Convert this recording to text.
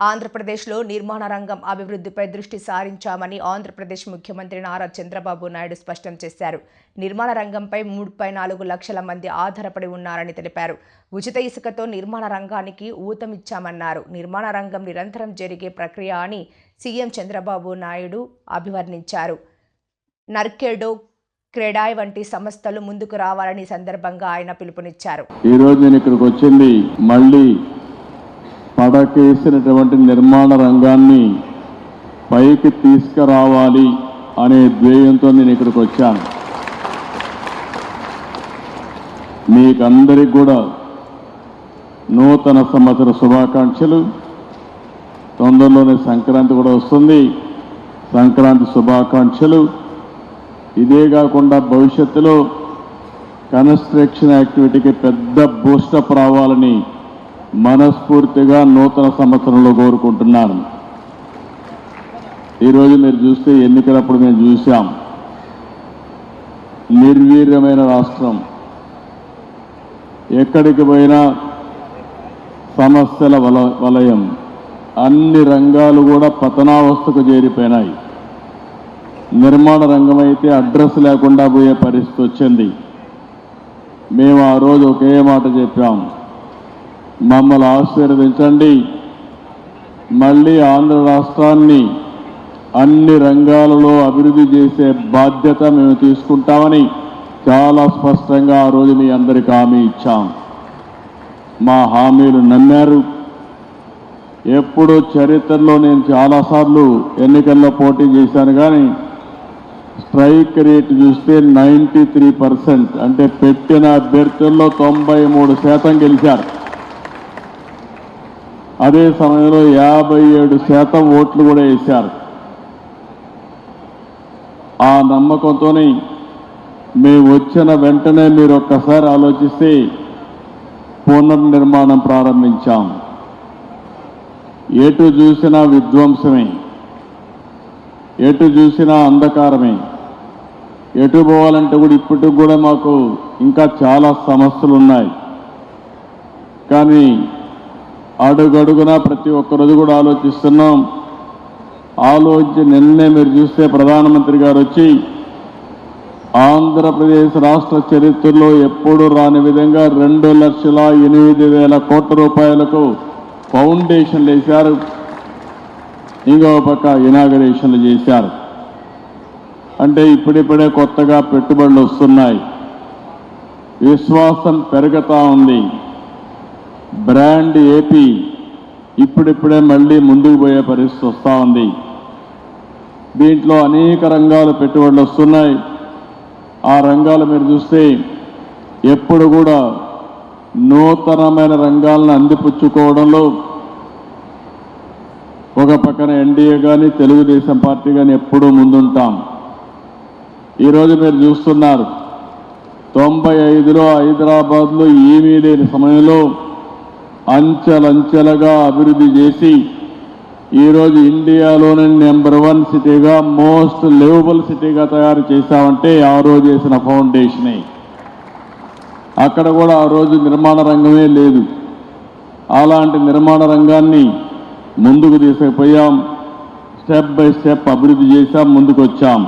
ఆంధ్రప్రదేశ్లో నిర్మాణ రంగం అభివృద్ధిపై దృష్టి సారించామని ఆంధ్రప్రదేశ్ ముఖ్యమంత్రి నారా చంద్రబాబు నాయుడు స్పష్టం చేశారు. నిర్మాణ రంగంపై మూడుపై నాలుగు లక్షల మంది ఆధారపడి ఉన్నారని తెలిపారు. ఉచిత ఇసుకతో నిర్మాణ రంగానికి ఊతమిచ్చామన్నారు. నిర్మాణ రంగం నిరంతరం జరిగే ప్రక్రియ అని సీఎం చంద్రబాబు నాయుడు అభివర్ణించారు. నర్కేడో క్రెడాయ్ వంటి సంస్థలు ముందుకు రావాలని సందర్భంగా ఆయన పిలుపునిచ్చారు. ఈరోజు నేను ఇక్కడికి వచ్చింది మళ్ళీ పడకేసినటువంటి నిర్మాణ రంగాన్ని పైకి తీసుకురావాలి అనే ధ్యేయంతో నేను ఇక్కడికి వచ్చాను. మీకందరికి కూడా నూతన సంవత్సర శుభాకాంక్షలు. తొందరలోనే సంక్రాంతి కూడా వస్తుంది. సంక్రాంతి శుభాకాంక్షలు. ఇదే కాకుండా భవిష్యత్తులో కన్స్ట్రక్షన్ యాక్టివిటీకి పెద్ద బూస్టప్ రావాలని మనస్ఫూర్తిగా నూతన సంవత్సరంలో కోరుకుంటున్నాను. ఈరోజు మీరు చూస్తే ఎన్నికలప్పుడు మేము చూసాం నిర్వీర్యమైన రాష్ట్రం. ఎక్కడికి పోయినా సమస్యల వల వలయం. అన్ని రంగాలు కూడా పతనావస్థకు చేరిపోయినాయి. నిర్మాణ రంగం అయితే అడ్రస్ లేకుండా పోయే పరిస్థితి వచ్చింది. మేము ఆ రోజు ఒకే మాట చెప్పాం. మమ్మల్ని ఆశీర్వదించండి. మళ్ళీ ఆంధ్ర రాష్ట్రాన్ని అన్ని రంగాలలో అభివృద్ధి చేసే బాధ్యత మేము తీసుకుంటామని చాలా స్పష్టంగా ఆ రోజు మీ అందరికి హామీ ఇచ్చాం. మా హామీలు నమ్మారు. ఎప్పుడు చరిత్రలో నేను చాలాసార్లు ఎన్నికల్లో పోటీ చేశాను కానీ స్ట్రైక్ రేట్ చూస్తే నైంటీ త్రీ పర్సెంట్ అంటే పెట్టిన అభ్యర్థుల్లో తొంభై మూడు శాతం గెలిచారు. అదే సమయంలో యాభై ఏడు శాతం ఓట్లు కూడా వేశారు. ఆ నమ్మకంతోనే మేము వచ్చిన వెంటనే మీరు ఒక్కసారి ఆలోచిస్తే పునర్నిర్మాణం ప్రారంభించాం. ఎటు చూసినా విధ్వంసమే. ఎటు చూసినా అంధకారమే. ఎటు పోవాలంటే కూడా ఇప్పటికి కూడా మాకు ఇంకా చాలా సమస్యలు ఉన్నాయి కానీ అడుగడుగునా ప్రతి ఒక్కరోజు కూడా ఆలోచిస్తున్నాం. ఆలోచించి నిన్నే మీరు చూస్తే ప్రధానమంత్రి గారు వచ్చి ఆంధ్రప్రదేశ్ రాష్ట్ర చరిత్రలో ఎప్పుడు రాని విధంగా రెండు లక్షల ఎనిమిది వేల కోట్ల రూపాయలకు ఫౌండేషన్లు వేశారు. ఇంకో పక్క ఇనాగరేషన్లు చేశారు. అంటే ఇప్పుడిప్పుడే కొత్తగా పెట్టుబడులు వస్తున్నాయి. విశ్వాసం పెరుగుతూ ఉంది. బ్రాండ్ ఏపీ ఇప్పుడిప్పుడే మళ్ళీ ముందుకు పోయే పరిస్థితి వస్తూ ఉంది. దీంట్లో అనేక రంగాలు పెట్టుబడులు వస్తున్నాయి. ఆ రంగాలు మీరు చూస్తే ఎప్పుడు కూడా నూతనమైన రంగాలను అందిపుచ్చుకోవడంలో ఒక పక్కన ఎన్డీఏ కానీ తెలుగుదేశం పార్టీ కానీ ఎప్పుడూ ముందుంటాం. ఈరోజు మీరు చూస్తున్నారు తొంభై ఐదులో హైదరాబాద్లో ఏమీ లేని సమయంలో అంచెలంచెలుగా అభివృద్ధి చేసి ఈరోజు ఇండియాలోనే నెంబర్ వన్ సిటీగా మోస్ట్ లివబుల్ సిటీగా తయారు చేశామంటే ఆ రోజు చేసిన ఫౌండేషనే. అక్కడ కూడా ఆ రోజు నిర్మాణ రంగమే లేదు. అలాంటి నిర్మాణ రంగాన్ని ముందుకు తీసుకుపోయాం. స్టెప్ బై స్టెప్ అభివృద్ధి చేశాం ముందుకు వచ్చాం